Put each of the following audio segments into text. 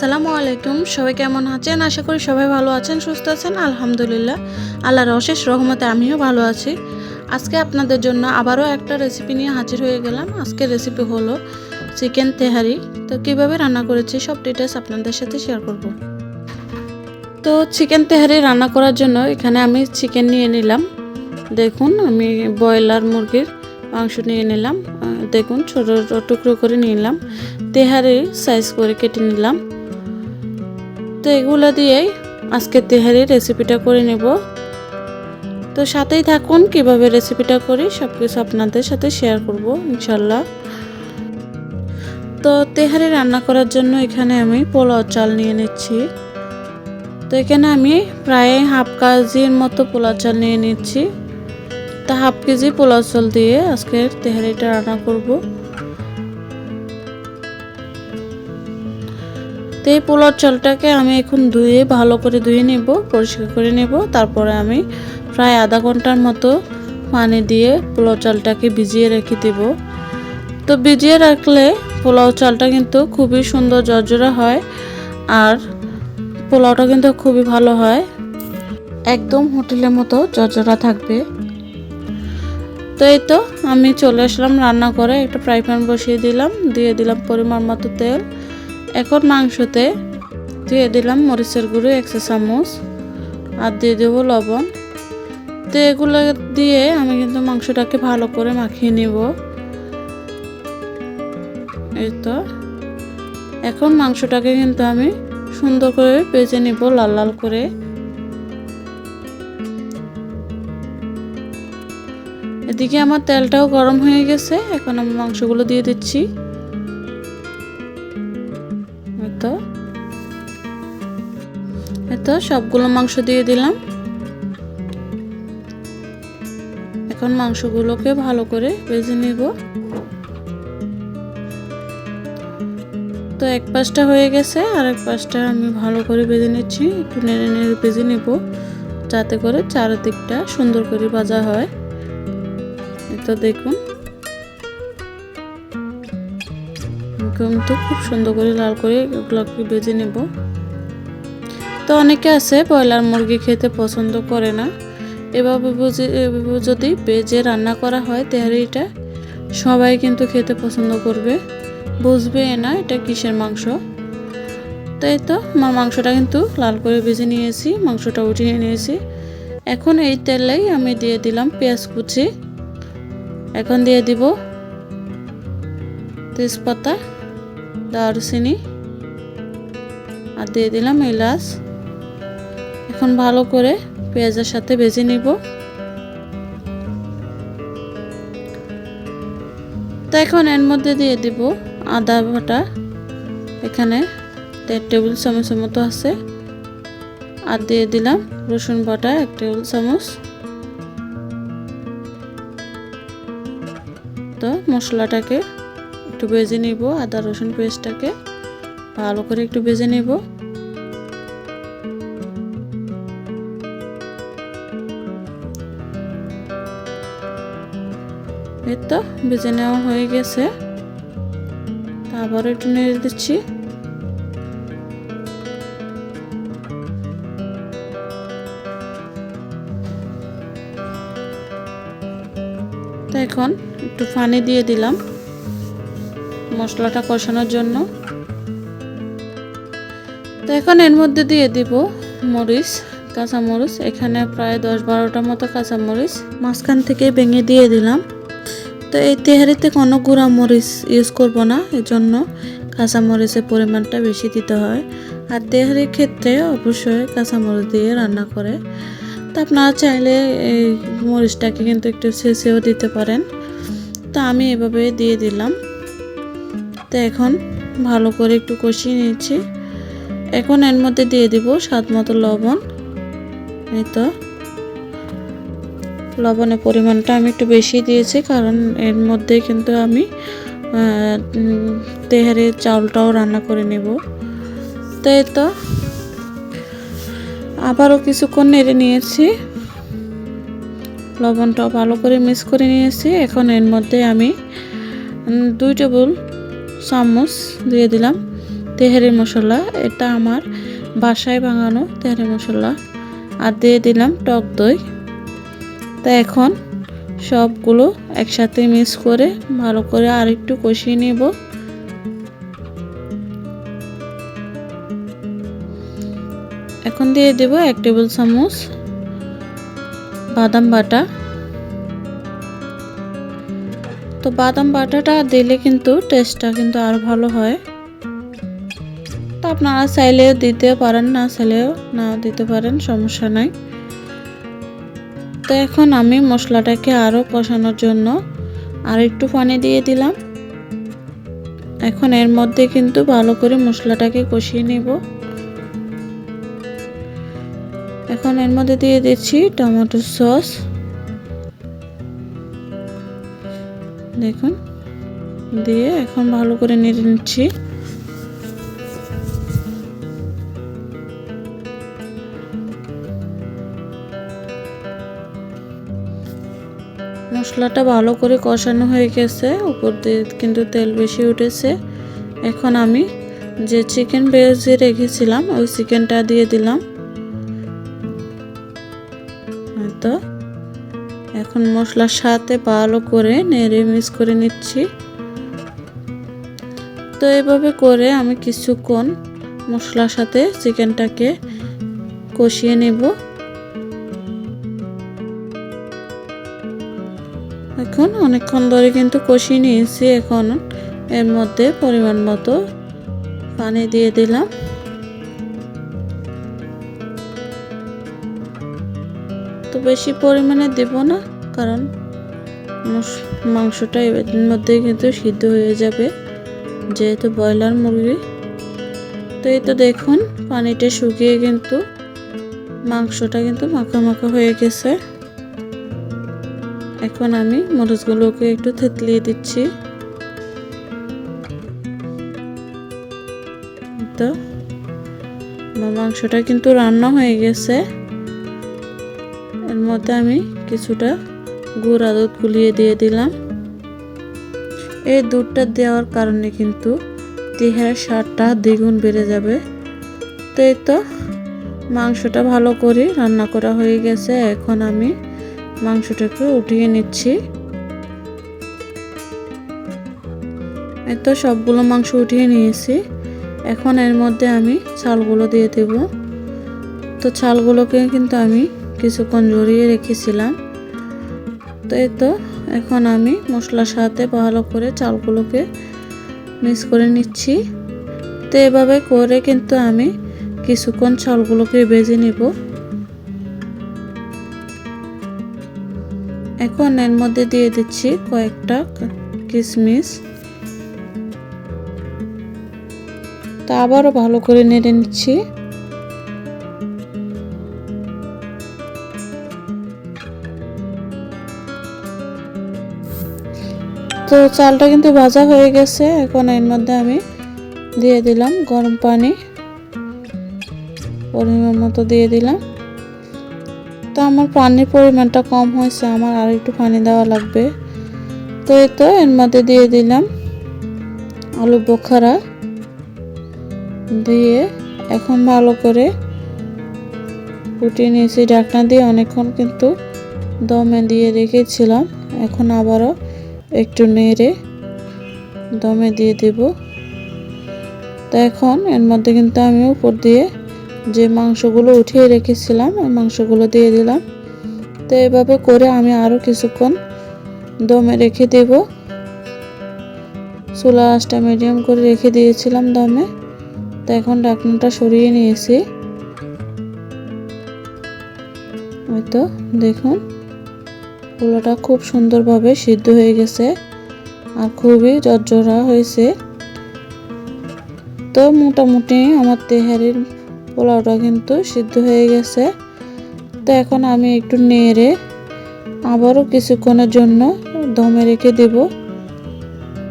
আসসালামু আলাইকুম। সবাই কেমন আছেন? আশা করি সবাই ভালো আছেন, সুস্থ আছেন। আলহামদুলিল্লাহ। আল্লাহর অশেষ রহমতে আমিও ভালো আছি। আজকে আপনাদের জন্য আবারও একটা রেসিপি নিয়ে হাজির হয়ে গেলাম। আজকের রেসিপি হলো চিকেন তেহারি। তো কীভাবে রান্না করেছি, সব ডিটেলস আপনাদের সাথে শেয়ার করব। তো চিকেন তেহারি রান্না করার জন্য এখানে আমি চিকেন নিয়ে নিলাম। দেখুন, আমি ব্রয়লার মুরগির মাংস নিয়ে নিলাম। দেখুন, ছোটো টুকরো করে নিলাম। তেহারি সাইজ করে কেটে নিলাম। তো এগুলো দিয়েই আজকে তেহারি রেসিপিটা করে নেব। তো সাথেই থাকুন, কীভাবে রেসিপিটা করি সব কিছু আপনাদের সাথে শেয়ার করব ইনশাল্লাহ তো তেহারি রান্না করার জন্য এখানে আমি পোলাও চাল নিয়ে নিচ্ছি। তো এখানে আমি প্রায় হাফ কেজির মতো পোলাও চাল নিয়ে নিচ্ছি। তা হাফ কেজি পোলাও চাল দিয়ে আজকের তেহারিটা রান্না করব। তো এই পোলার চালটাকে আমি এখন ধুয়ে ভালো করে ধুয়ে নেব, পরিষ্কার করে নেব। তারপরে আমি প্রায় আধা ঘণ্টার মতো পানি দিয়ে পোলাও চালটাকে ভিজিয়ে রেখে দেব। তো ভিজিয়ে রাখলে পোলাও চালটা কিন্তু খুবই সুন্দর জর্জরা হয় আর পোলাওটা কিন্তু খুবই ভালো হয়। একদম হোটেলের মতো জর্জরা থাকবে। তো এই তো আমি চলে আসলাম রান্না করে একটা ফ্রাই প্যান বসিয়ে দিলাম, দিয়ে দিলাম পরিমাণ মতো তেল। এখন মাংসতে দিয়ে দিলাম মরিচের গুঁড়ো একশো চামচ, আর দিয়ে দেবো লবণ। তো এগুলো দিয়ে আমি কিন্তু মাংসটাকে ভালো করে মাখিয়ে নেব। এই তো। এখন মাংসটাকে কিন্তু আমি সুন্দর করে ভেজে নিব লাল লাল করে। এদিকে আমার তেলটাও গরম হয়ে গেছে, এখন আমি মাংসগুলো দিয়ে দিচ্ছি। এতো সবগুলো মাংস দিয়ে দিলাম। এখন মাংসগুলোকে ভালো করে ভেজে নিব। তো এক পাশটা হয়ে গেছে, আর এক পাশটা আমি ভালো করে ভেজে নিচ্ছি। একটু নেড়ে নেড়ে ভেজে নিব, যাতে করে চারিদিকটা সুন্দর করে ভাজা হয়। তো দেখুন। খুব সুন্দর করে লাল করে এগুলোকে ভেজে নেব। তো অনেকে আছে, ব্রয়লার মুরগি খেতে পছন্দ করে না। এভাবে যদি ভেজে রান্না করা হয় তেহারিটা, সবাই কিন্তু খেতে পছন্দ করবে। বুঝবে না এটা কিসের মাংস। তাই তো আমার মাংসটা কিন্তু লাল করে ভেজে নিয়েছি, মাংসটা উঠিয়ে নিয়েছি। এখন এই তেলেই আমি দিয়ে দিলাম পেঁয়াজ কুচি। এখন দিয়ে দিব তেজপাতা, দারুচিনি, আর দিয়ে দিলাম এলাচ। এখন ভালো করে পেঁয়াজের সাথে ভেজে নিব। তো এখন এর মধ্যে দিয়ে দিব আদা বাটা। এখানে দেড় টেবিল চামচের মতো আছে। আর দিয়ে দিলাম রসুন বাটা এক টেবিল চামচ। তো মশলাটাকে একটু ভেজে নিব, আদা রসুন পেস্টটাকে ভালো করে একটু ভেজে নিব। এই তো ভেজে নেওয়া হয়ে গেছে। আবার একটু নেড়ে দিচ্ছি। এখন একটু পানি দিয়ে দিলাম মশলাটা কষানোর জন্য। তো এখন এর মধ্যে দিয়ে দিব মরিচ, কাঁচামরিচ। এখানে প্রায় দশ বারোটা মতো কাঁচামরিচ। মাঝখান থেকে ভেঙে দিয়ে দিলাম। তো এই তেহারিতে কোনো গুঁড়া মরিচ ইউজ করব না, এজন্য কাঁচামরিচের পরিমাণটা বেশি দিতে হয়। আর তেহারির ক্ষেত্রে অবশ্যই কাঁচামরিচ দিয়ে রান্না করে। তো আপনারা চাইলে এই মরিচটাকে কিন্তু একটু শেষেও দিতে পারেন। তো আমি এভাবে দিয়ে দিলাম। তো এখন ভালো করে একটু কষিয়ে নিয়েছি। এখন এর মধ্যে দিয়ে দিব স্বাদ মতো লবণ। এই তো। লবণের পরিমাণটা আমি একটু বেশি দিয়েছি, কারণ এর মধ্যে কিন্তু আমি তেহারের চাউলটাও রান্না করে নেব। তাই তো? আবারও কিছুক্ষণ নেড়ে নিয়েছি। লবণটা ভালো করে মিক্স করে নিয়েছি। এখন এর মধ্যে আমি দুই টেবিল চামচ দিয়ে দিলাম তেহারি মশলা। এটা আমার বাসায় বানানো তেহারি মশলা। আর দিয়ে দিলাম টক দই। তা এখন সবগুলো একসাথে মিক্স করে ভালো করে আর একটু কষিয়ে নেব। এখন দিয়ে দেব এক টেবিল চামচ বাদাম বাটা। তো বাদাম বাটাটা দিলে কিন্তু টেস্টটা কিন্তু আরও ভালো হয়। তো আপনারা চাইলেও দিতে পারেন, না চাইলেও না দিতে পারেন, সমস্যা নাই। তো এখন আমি মশলাটাকে আরও কষানোর জন্য আর একটু পানি দিয়ে দিলাম। এখন এর মধ্যে কিন্তু ভালো করে মশলাটাকে কষিয়ে নেব। এখন এর মধ্যে দিয়ে দিচ্ছি টমেটো সস। দেখুন, দিয়ে এখন ভালো করে নেড়ে নিচ্ছি। মশলাটা ভালো করে কষানো হয়ে গেছে। উপর দিয়ে কিন্তু তেল বেশি উঠেছে। এখন আমি যে চিকেন ভেজে রেখেছিলাম, ওই চিকেনটা দিয়ে দিলাম। তো এখন মশলার সাথে ভালো করে নেড়ে মিক্স করে নিচ্ছি। তো এভাবে করে আমি কিছুক্ষণ মশলার সাথে চিকেনটাকে কষিয়ে নেব। এখন অনেকক্ষণ ধরে কিন্তু কষিয়ে নিয়েছি এখন। এর মধ্যে পরিমাণ মতো পানি দিয়ে দিলাম। তো বেশি পরিমাণে দেব না, কারণ মাংসটা এর মধ্যে কিন্তু সিদ্ধ হয়ে যাবে, যেহেতু ব্রয়লার মুরগি। তো এই তো দেখুন, পানিটা শুকিয়ে কিন্তু মাংসটা কিন্তু মাখা মাখা হয়ে গেছে। এখন আমি মরিচগুলোকে একটু থেতলিয়ে দিচ্ছি। তো মাংসটা কিন্তু রান্না হয়ে গেছে। এর মধ্যে আমি কিছুটা গুড় দুধ গুলিয়ে দিয়ে দিলাম। এই দুধটা দেওয়ার কারণে কিন্তু দেহের স্বাদটা দ্বিগুণ বেড়ে যাবে। তো এই তো, মাংসটা ভালো করে রান্না করা হয়ে গেছে। এখন আমি মাংসটাকে উঠিয়ে নিচ্ছি। তো সবগুলো মাংস উঠিয়ে নিয়েছি। এখন এর মধ্যে আমি চালগুলো দিয়ে দেব। তো চালগুলোকে কিন্তু আমি কিছুক্ষণ জড়িয়ে রেখেছিলাম। তো এই তো এখন আমি মশলার সাথে ভালো করে চালগুলোকে মিক্স করে নিচ্ছি। তো এভাবে করে কিন্তু আমি কিছুক্ষণ চালগুলোকে বেজে নেব। এখন মধ্যে দিয়ে দিচ্ছি কয়েকটা কিশমিশ তা আবারও ভালো করে নেড়ে নিচ্ছি। তো চালটা কিন্তু ভাজা হয়ে গেছে, এখন এর মধ্যে আমি দিয়ে দিলাম গরম পানি। পরিমাণ মতো দিয়ে দিলাম। তো আমার পানির পরিমাণটা কম হয়েছে, আমার আর একটু পানি দেওয়া লাগবে। তো এই তো, এর মধ্যে দিয়ে দিলাম আলু বোখারা। দিয়ে এখন ভালো করে ফুটিয়ে নিয়েছি ঢাকনা দিয়ে, অনেকক্ষণ কিন্তু দমে দিয়ে রেখেছিলাম। এখন আবারও একটু নেড়ে দমে দিয়ে দেব। তো এখন এর মধ্যে কিন্তু আমি উপর দিয়ে যে মাংসগুলো উঠিয়ে রেখেছিলাম, ওই মাংসগুলো দিয়ে দিলাম। তো এভাবে করে আমি আরও কিছুক্ষণ দমে রেখে দেব। চুলা আঁচটা মিডিয়াম করে রেখে দিয়েছিলাম দমে। তো এখন ঢাকনাটা সরিয়ে নিয়েছি। ওই তো, দেখুন পোলাটা খুব সুন্দরভাবে সিদ্ধ হয়ে গেছে আর খুবই জর্জরা হয়েছে। তো মোটামুটি আমার তেহারির পোলাওটা কিন্তু সিদ্ধ হয়ে গেছে। তো এখন আমি একটু নেড়ে আবারও কিছুক্ষণের জন্য দমে রেখে দেব।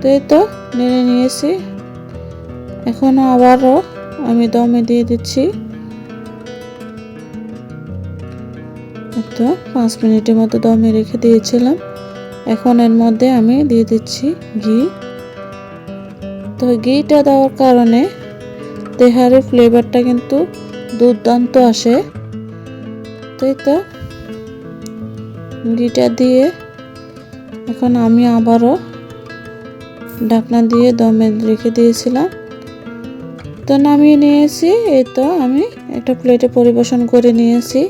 তো এই তো, নেড়ে নিয়েছি। এখন আবারও আমি দমে দিয়ে দিচ্ছি। তো, পাঁচ মিনিটের মতো দমে রেখে দিয়েছিলাম। এখন এর মধ্যে আমি দিয়ে দিচ্ছি ঘি। তো ঘিটা দেওয়ার কারণে তেহারের ফ্লেভারটা কিন্তু দুর্দান্ত আসে। তাই তো ঘিটা দিয়ে এখন আমি আবারও ঢাকনা দিয়ে দমে রেখে দিয়েছিলাম। তো নামিয়ে নিয়েছি, এই তো আমি একটা প্লেটে পরিবেশন করে নিয়েছি,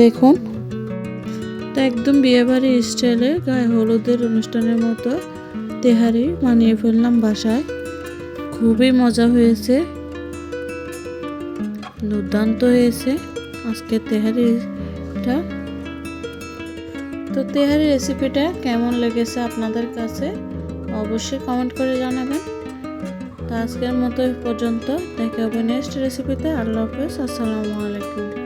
দেখুন। তো একদম বিয়েবাড়ি স্টাইলে গায়ে হলুদের অনুষ্ঠানের মতো তেহারি বানিয়ে ফেললাম বাসায়। খুবই মজা হয়েছে। দুর্দান্ত হয়েছে। আজকে তেহারিটা। তো তেহারি রেসিপিটা কেমন লেগেছে আপনাদের কাছে অবশ্যই কমেন্ট করে জানাবেন। তো আজকের মতো পর্যন্ত। দেখে হবে নেক্সট রেসিপিতে আল্লাহ হাফেজ। আসসালামু আলাইকুম।